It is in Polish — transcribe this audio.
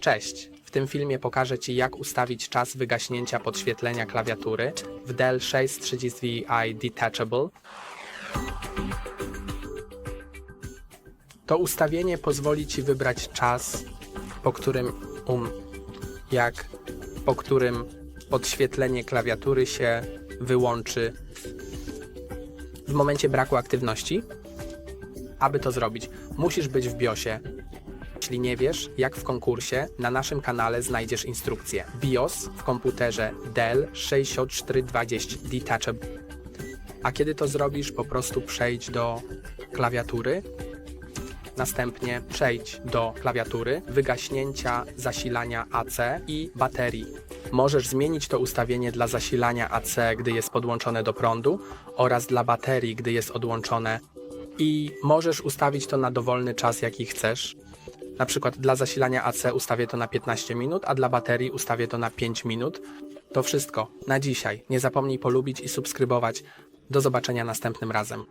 Cześć! W tym filmie pokażę Ci jak ustawić czas wygaśnięcia podświetlenia klawiatury w Dell 630i Detachable. To ustawienie pozwoli Ci wybrać czas, po którym um, jak po którym podświetlenie klawiatury się wyłączy w momencie braku aktywności. Aby to zrobić, musisz być w BIOSie. Jeśli nie wiesz, jak w konkursie, na naszym kanale znajdziesz instrukcję. BIOS w komputerze Dell 6420 Detachable. A kiedy to zrobisz, po prostu przejdź do klawiatury. Następnie przejdź do klawiatury, wygaśnięcia zasilania AC i baterii. Możesz zmienić to ustawienie dla zasilania AC, gdy jest podłączone do prądu oraz dla baterii, gdy jest odłączone i możesz ustawić to na dowolny czas, jaki chcesz. Na przykład dla zasilania AC ustawię to na 15 minut, a dla baterii ustawię to na 5 minut. To wszystko na dzisiaj. Nie zapomnij polubić i subskrybować. Do zobaczenia następnym razem.